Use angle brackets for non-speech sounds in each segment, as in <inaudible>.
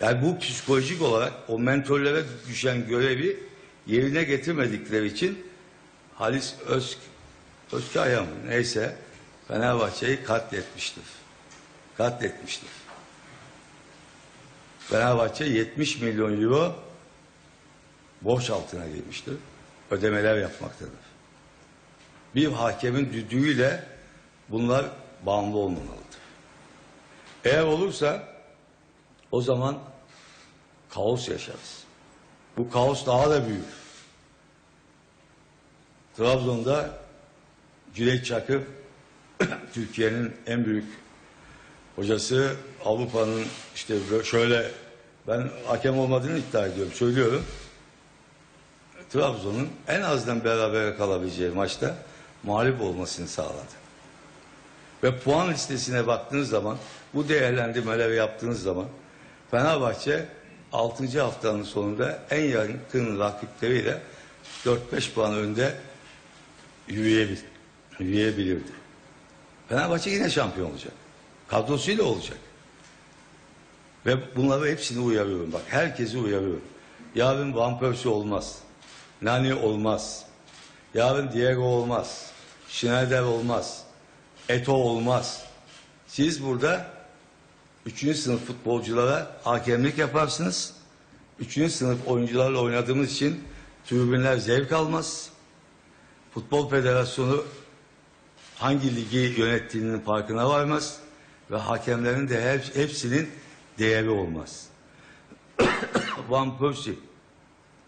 Yani bu psikolojik olarak o mentorlara düşen görevi yerine getirmedikleri için Halis Öz, Özkaya mı neyse Fenerbahçe'yi katletmiştir. Katletmiştir. Fenerbahçe 70 milyon euro borç altına girmiştir. Ödemeler yapmaktadır. Bir hakemin düdüğüyle bunlar bağımlı olmamalıdır. Eğer olursa o zaman kaos yaşarız. Bu kaos daha da büyür. Trabzon'da Cüneyt Çakır <clears throat> Türkiye'nin en büyük hocası Avrupa'nın işte şöyle ben hakem olmadığını iddia ediyorum söylüyorum. Trabzon'un en azından berabere kalabileceği maçta mağlup olmasını sağladı. Ve puan listesine baktığınız zaman bu değerlendirmeleri yaptığınız zaman Fenerbahçe 6. haftanın sonunda en yakın rakipleriyle 4-5 puan önde yürüyebil yürüyebilirdi. Fenerbahçe yine şampiyon olacak. Kadrosuyla olacak. Ve bunları hepsini uyarıyorum. Bak herkesi uyarıyorum. Yarın Van Persie olmaz. Nani olmaz. Yarın Diego olmaz. Schneider olmaz. Eto olmaz. Siz burada üçüncü sınıf futbolculara hakemlik yaparsınız. Üçüncü sınıf oyuncularla oynadığımız için tribünler zevk almaz. Futbol Federasyonu hangi ligi yönettiğinin farkına varmaz ve hakemlerin de hep- hepsinin değeri olmaz. <coughs> Van Persie,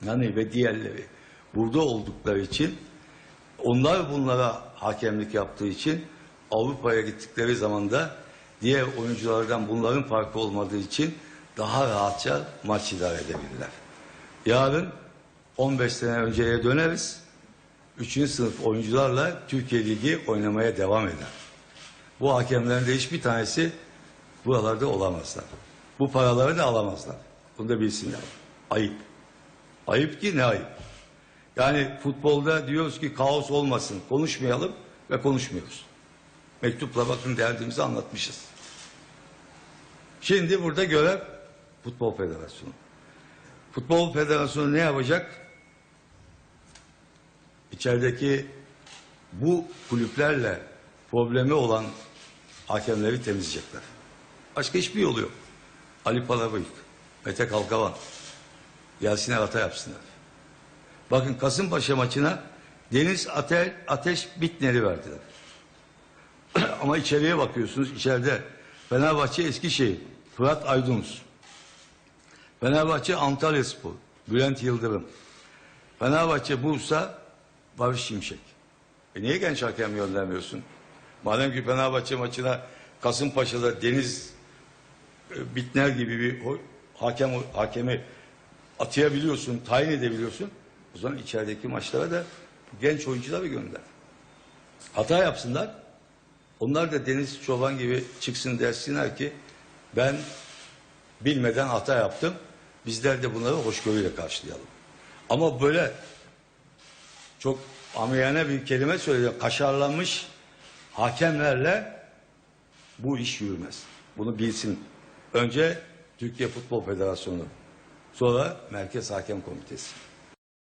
Nani ve diğerleri burada oldukları için onlar bunlara hakemlik yaptığı için Avrupa'ya gittikleri zaman da diğer oyunculardan bunların farkı olmadığı için daha rahatça maç idare edebilirler. Yarın 15 sene önceye döneriz. 3. sınıf oyuncularla Türkiye Ligi oynamaya devam eder. Bu hakemlerin de hiçbir tanesi buralarda olamazlar. Bu paraları da alamazlar. Bunu da bilsinler. Ayıp. Ayıp ki ne ayıp. Yani futbolda diyoruz ki kaos olmasın, konuşmayalım ve konuşmuyoruz. Mektupla bakın derdimizi anlatmışız. Şimdi burada görev Futbol Federasyonu. Futbol Federasyonu ne yapacak? İçerideki bu kulüplerle problemi olan hakemleri temizleyecekler. Başka hiçbir yolu yok. Ali Palabıyık, Mete Kalkavan, gelsinler hata yapsınlar. Bakın Kasımpaşa maçına Deniz Ateş, Ateş Bitner'i verdiler. Ama içeriye bakıyorsunuz. içeride Fenerbahçe Eskişehir, Fırat Aydınus. Fenerbahçe Antalyaspor, Bülent Yıldırım. Fenerbahçe Bursa, Barış Şimşek. E niye genç hakem göndermiyorsun? Madem ki Fenerbahçe maçına Kasımpaşa'da Deniz e, Bitner gibi bir hakem hakemi atayabiliyorsun, tayin edebiliyorsun. O zaman içerideki maçlara da genç oyuncuları gönder. Hata yapsınlar. Onlar da Deniz Çoban gibi çıksın dersinler ki ben bilmeden hata yaptım. Bizler de bunları hoşgörüyle karşılayalım. Ama böyle çok amiyane bir kelime söyleyeceğim. Kaşarlanmış hakemlerle bu iş yürümez. Bunu bilsin. Önce Türkiye Futbol Federasyonu. Sonra Merkez Hakem Komitesi.